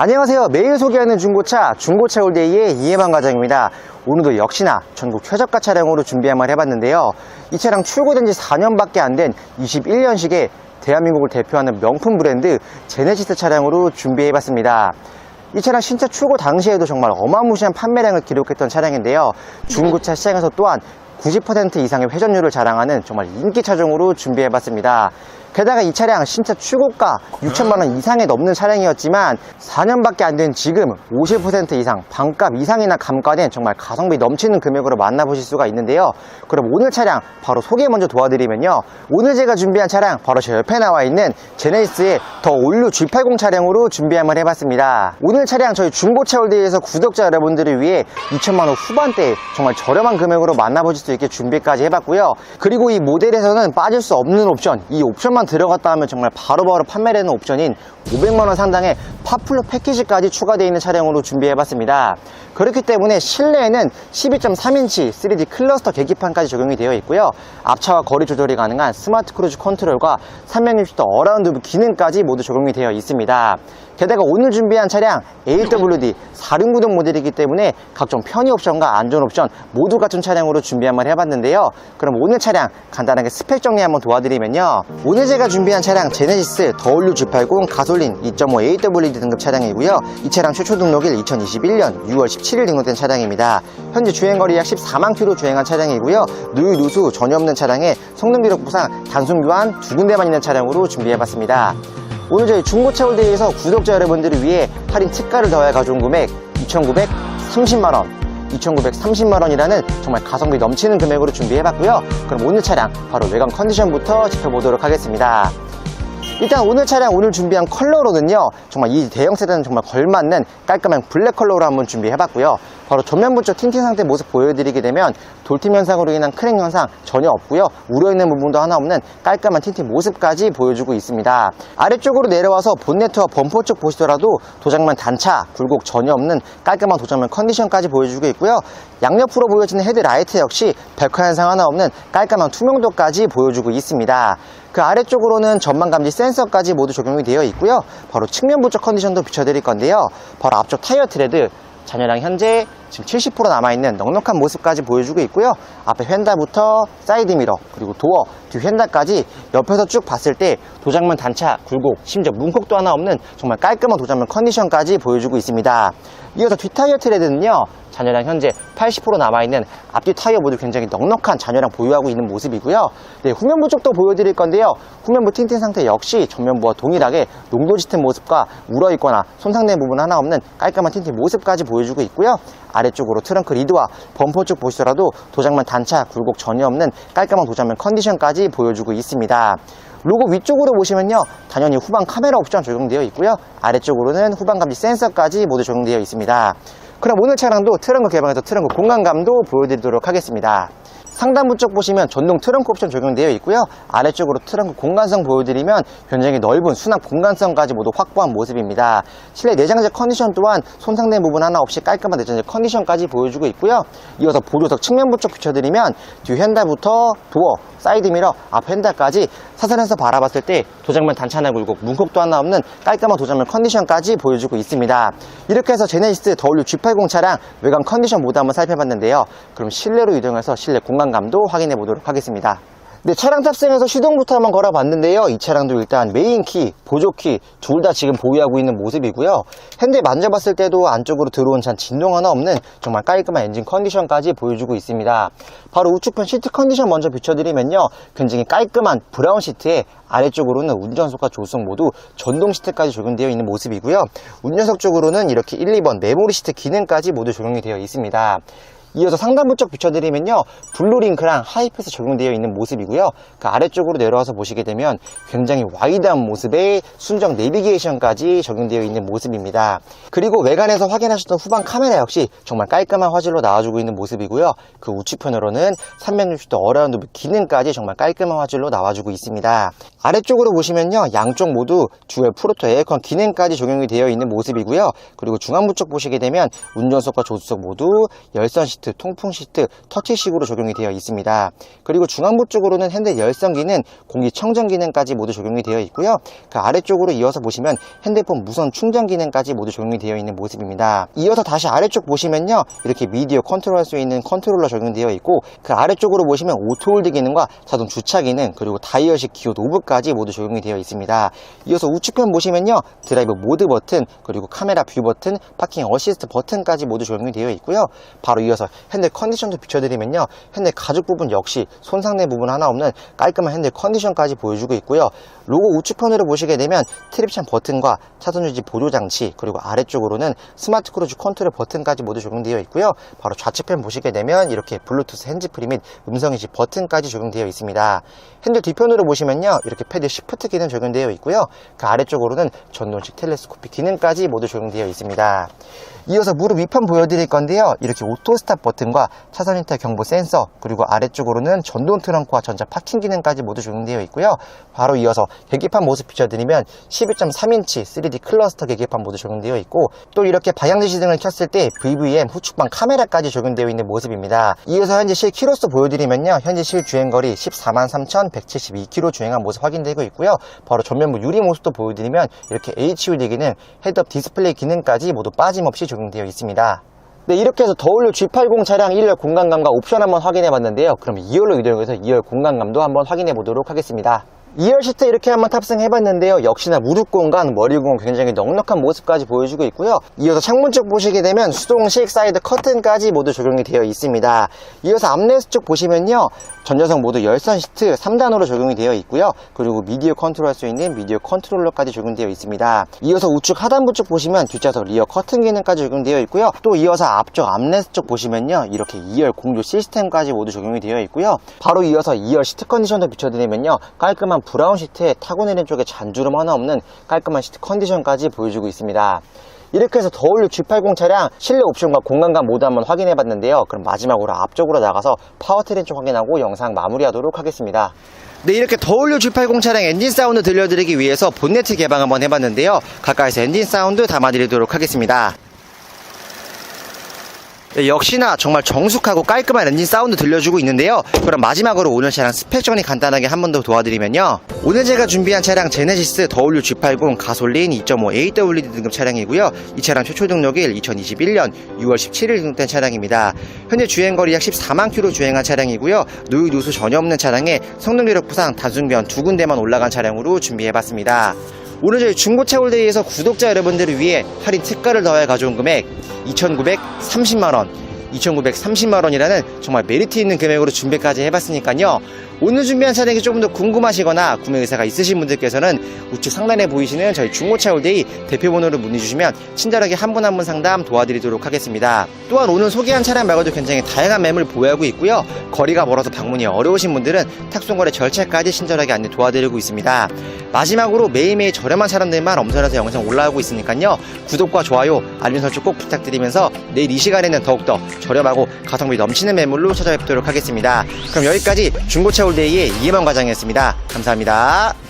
안녕하세요. 매일 소개하는 중고차, 중고차 올데이의 이해만 과장입니다. 오늘도 역시나 전국 최저가 차량으로 준비 한번 해봤는데요. 이 차량 출고된 지 4년밖에 안 된 21년식의 대한민국을 대표하는 명품 브랜드 제네시스 차량으로 준비해봤습니다. 이 차량 신차 출고 당시에도 정말 어마무시한 판매량을 기록했던 차량인데요. 중고차 시장에서 또한 90% 이상의 회전율을 자랑하는 정말 인기 차종으로 준비해봤습니다. 게다가 이 차량 신차 출고가 6천만원 이상에 넘는 차량이었지만 4년밖에 안 된 지금 50% 이상 반값 이상이나 감가된 정말 가성비 넘치는 금액으로 만나보실 수가 있는데요. 그럼 오늘 차량 바로 소개 먼저 도와드리면요. 오늘 제가 준비한 차량 바로 제 옆에 나와 있는 제네시스의 더 올류 G80 차량으로 준비 한번 해봤습니다. 오늘 차량 저희 중고차 월드에서 구독자 여러분들을 위해 2천만원 후반대에 정말 저렴한 금액으로 만나보실 수 있게 준비까지 해봤고요. 그리고 이 모델에서는 빠질 수 없는 옵션 이 옵션만 들어갔다 하면 정말 바로 바로 판매되는 옵션인 500만원 상당의 파플러 패키지까지 추가되어 있는 차량으로 준비해봤습니다. 그렇기 때문에 실내에는 12.3인치 3D 클러스터 계기판까지 적용이 되어 있고요. 앞차와 거리 조절이 가능한 스마트 크루즈 컨트롤과 360도 어라운드 기능까지 모두 적용이 되어 있습니다. 게다가 오늘 준비한 차량 AWD 4륜구동 모델이기 때문에 각종 편의 옵션과 안전 옵션 모두 갖춘 차량으로 준비 한번 해봤는데요. 그럼 오늘 차량 간단하게 스펙 정리 한번 도와드리면요. 오늘 제가 준비한 차량 제네시스 더올류 G80 가솔린 2.5 AWD 등급 차량이고요. 이 차량 최초 등록일 2021년 6월 17일 등록된 차량입니다. 현재 주행거리 약 14만 킬로 주행한 차량이고요. 누유 누수 전혀 없는 차량에 성능 기록부상 단순 교환 두 군데만 있는 차량으로 준비해봤습니다. 오늘 저희 중고차 홀데이에서 구독자 여러분들을 위해 할인 특가를 더해 가져온 금액 2,930만 원 2,930만 원이라는 정말 가성비 넘치는 금액으로 준비해봤고요. 그럼 오늘 차량 바로 외관 컨디션부터 지켜보도록 하겠습니다. 일단 오늘 차량 오늘 준비한 컬러로는요 정말 이 대형 세단은 정말 걸맞는 깔끔한 블랙 컬러로 한번 준비해봤고요 바로 전면부 쪽 틴팅 상태 모습 보여드리게 되면 돌팀 현상으로 인한 크랙 현상 전혀 없고요. 우려 있는 부분도 하나 없는 깔끔한 틴팅 모습까지 보여주고 있습니다. 아래쪽으로 내려와서 본네트와 범퍼 쪽 보시더라도 도장면 단차 굴곡 전혀 없는 깔끔한 도장면 컨디션까지 보여주고 있고요. 양옆으로 보여지는 헤드라이트 역시 백화 현상 하나 없는 깔끔한 투명도까지 보여주고 있습니다. 그 아래쪽으로는 전망 감지 센서까지 모두 적용이 되어 있고요. 바로 측면부 쪽 컨디션도 비춰드릴 건데요. 바로 앞쪽 타이어 트레드. 잔여량 현재 지금 70% 남아있는 넉넉한 모습까지 보여주고 있고요. 앞에 휀다부터 사이드 미러 그리고 도어 뒤 휀다까지 옆에서 쭉 봤을 때 도장면 단차 굴곡 심지어 문콕도 하나 없는 정말 깔끔한 도장면 컨디션까지 보여주고 있습니다. 이어서 뒷 타이어 트레드는요. 잔여량 현재 80% 남아있는 앞뒤 타이어 모두 굉장히 넉넉한 잔여량 보유하고 있는 모습이고요. 네, 후면부 쪽도 보여드릴 건데요. 후면부 틴팅 상태 역시 전면부와 동일하게 농도 짙은 모습과 울어있거나 손상된 부분 하나 없는 깔끔한 틴팅 모습까지 보여주고 있고요. 아래쪽으로 트렁크 리드와 범퍼 쪽 보시더라도 도장면 단차, 굴곡 전혀 없는 깔끔한 도장면 컨디션까지 보여주고 있습니다. 로고 위쪽으로 보시면요 당연히 후방 카메라 옵션 적용되어 있고요. 아래쪽으로는 후방 감지 센서까지 모두 적용되어 있습니다. 그럼 오늘 차량도 트렁크 개방해서 트렁크 공간감도 보여드리도록 하겠습니다 상단부 쪽 보시면 전동 트렁크 옵션 적용되어 있고요 아래쪽으로 트렁크 공간성 보여드리면 굉장히 넓은 수납 공간성까지 모두 확보한 모습입니다 실내 내장재 컨디션 또한 손상된 부분 하나 없이 깔끔한 내장재 컨디션까지 보여주고 있고요 이어서 보조석 측면부 쪽 비춰드리면 뒤 휀다부터 도어 사이드 미러, 앞 휀다까지 사선에서 바라봤을 때 도장면 단차나 굴곡, 문콕도 하나 없는 깔끔한 도장면 컨디션까지 보여주고 있습니다. 이렇게 해서 제네시스 더올류 G80 차량 외관 컨디션 모두 한번 살펴봤는데요. 그럼 실내로 이동해서 실내 공간 감도 확인해 보도록 하겠습니다. 네, 차량 탑승해서 시동부터 한번 걸어봤는데요. 이 차량도 일단 메인키, 보조키 둘 다 지금 보유하고 있는 모습이고요. 핸들 만져봤을 때도 안쪽으로 들어온 잔 진동 하나 없는 정말 깔끔한 엔진 컨디션까지 보여주고 있습니다. 바로 우측편 시트 컨디션 먼저 비춰드리면요. 굉장히 깔끔한 브라운 시트에 아래쪽으로는 운전석과 조수석 모두 전동 시트까지 적용되어 있는 모습이고요. 운전석 쪽으로는 이렇게 1, 2번 메모리 시트 기능까지 모두 적용이 되어 있습니다. 이어서 상단부 쪽 비춰드리면요. 블루링크랑 하이패스 적용되어 있는 모습이고요. 그 아래쪽으로 내려와서 보시게 되면 굉장히 와이드한 모습의 순정 내비게이션까지 적용되어 있는 모습입니다. 그리고 외관에서 확인하셨던 후방 카메라 역시 정말 깔끔한 화질로 나와주고 있는 모습이고요. 그 우측편으로는 360도 어라운드 기능까지 정말 깔끔한 화질로 나와주고 있습니다. 아래쪽으로 보시면요. 양쪽 모두 듀얼 프로토 에어컨 기능까지 적용이 되어 있는 모습이고요. 그리고 중앙부 쪽 보시게 되면 운전석과 조수석 모두 열선 시트 시트, 통풍 시트, 터치식으로 적용이 되어 있습니다. 그리고 중앙부 쪽으로는 핸들 열선 기능, 공기 청정 기능까지 모두 적용이 되어 있고요. 그 아래쪽으로 이어서 보시면 핸드폰 무선 충전 기능까지 모두 적용이 되어 있는 모습입니다. 이어서 다시 아래쪽 보시면요. 이렇게 미디어 컨트롤 할 수 있는 컨트롤러 적용되어 있고 그 아래쪽으로 보시면 오토홀드 기능과 자동 주차 기능 그리고 다이얼식 기어 노브까지 모두 적용이 되어 있습니다. 이어서 우측편 보시면요. 드라이브 모드 버튼 그리고 카메라 뷰 버튼, 파킹 어시스트 버튼까지 모두 적용이 되어 있고요. 바로 이어서 핸들 컨디션도 비춰드리면요. 핸들 가죽 부분 역시 손상된 부분 하나 없는 깔끔한 핸들 컨디션까지 보여주고 있고요. 로고 우측편으로 보시게 되면 트립션 버튼과 차선 유지 보조 장치 그리고 아래쪽으로는 스마트 크루즈 컨트롤 버튼까지 모두 적용되어 있고요. 바로 좌측편 보시게 되면 이렇게 블루투스 핸즈프리 및 음성인식 버튼까지 적용되어 있습니다. 핸들 뒤편으로 보시면요. 이렇게 패드 시프트 기능 적용되어 있고요. 그 아래쪽으로는 전동식 텔레스코픽 기능까지 모두 적용되어 있습니다. 이어서 무릎 위판 보여드릴 건데요. 이렇게 오토 스탑 버튼과 차선 이탈 경보 센서 그리고 아래쪽으로는 전동 트렁크와 전자 파킹 기능까지 모두 적용되어 있고요. 바로 이어서 계기판 모습 비춰드리면 12.3인치 3D 클러스터 계기판 모두 적용되어 있고 또 이렇게 방향 지시 등을 켰을 때 VVM 후측방 카메라까지 적용되어 있는 모습입니다. 이어서 현재 실 키로수 보여드리면요. 현재 실 주행거리 14만 3,172km 주행한 모습 확인되고 있고요. 바로 전면부 유리 모습도 보여드리면 이렇게 HUD 기능, 헤드업 디스플레이 기능까지 모두 빠짐없이 적용되어 있습니다. 네, 이렇게 해서 더올류 G80 차량 1열 공간감과 옵션 한번 확인해 봤는데요. 그럼 2열로 이동해서 2열 공간감도 한번 확인해 보도록 하겠습니다. 2열 시트 이렇게 한번 탑승해 봤는데요. 역시나 무릎 공간, 머리 공간 굉장히 넉넉한 모습까지 보여주고 있고요. 이어서 창문 쪽 보시게 되면 수동식 사이드 커튼까지 모두 적용이 되어 있습니다. 이어서 암레스 쪽 보시면요. 전자석 모두 열선 시트 3단으로 적용이 되어 있고요. 그리고 미디어 컨트롤 할 수 있는 미디어 컨트롤러까지 적용되어 있습니다. 이어서 우측 하단부 쪽 보시면 뒷좌석 리어 커튼 기능까지 적용되어 있고요. 또 이어서 앞쪽 암레스 쪽 보시면요. 이렇게 2열 공조 시스템까지 모두 적용이 되어 있고요. 바로 이어서 2열 시트 컨디션도 비춰드리면요. 깔끔한 브라운 시트에 타고 내린 쪽에 잔주름 하나 없는 깔끔한 시트 컨디션까지 보여주고 있습니다. 이렇게 해서 더올류 G80 차량 실내 옵션과 공간감 모두 한번 확인해 봤는데요. 그럼 마지막으로 앞쪽으로 나가서 파워트레인 쪽 확인하고 영상 마무리하도록 하겠습니다. 네, 이렇게 더올류 G80 차량 엔진 사운드 들려드리기 위해서 본네트 개방 한번 해봤는데요. 가까이서 엔진 사운드 담아드리도록 하겠습니다. 네, 역시나 정말 정숙하고 깔끔한 엔진 사운드 들려주고 있는데요. 그럼 마지막으로 오늘 차량 스펙 정리 간단하게 한 번 더 도와드리면요. 오늘 제가 준비한 차량 제네시스 더올류 G80 가솔린 2.5 AWD 등급 차량이고요. 이 차량 최초 등록일 2021년 6월 17일 등록된 차량입니다. 현재 주행거리 약 14만 킬로 주행한 차량이고요. 노유 누수 전혀 없는 차량에 성능 이력부상 단순변 두 군데만 올라간 차량으로 준비해봤습니다. 오늘 저희 중고차 홀데이에서 구독자 여러분들을 위해 할인 특가를 더해 가져온 금액 2,930만원 2,930만 원이라는 정말 메리트 있는 금액으로 준비까지 해봤으니까요. 오늘 준비한 차량이 조금 더 궁금하시거나 구매 의사가 있으신 분들께서는 우측 상단에 보이시는 저희 중고차 홀데이 대표번호를 문의 주시면 친절하게 한분 한분 상담 도와드리도록 하겠습니다. 또한 오늘 소개한 차량 말고도 굉장히 다양한 매물 보유하고 있고요. 거리가 멀어서 방문이 어려우신 분들은 탁송거래 절차까지 친절하게 안내 도와드리고 있습니다. 마지막으로 매일매일 저렴한 차량들만 엄선해서 영상 올라오고 있으니까요. 구독과 좋아요, 알림 설정 꼭 부탁드리면서 내일 이 시간에는 더욱더 저렴하고 가성비 넘치는 매물로 찾아뵙도록 하겠습니다. 그럼 여기까지 중고차 홀데이의 이해만 과장이었습니다. 감사합니다.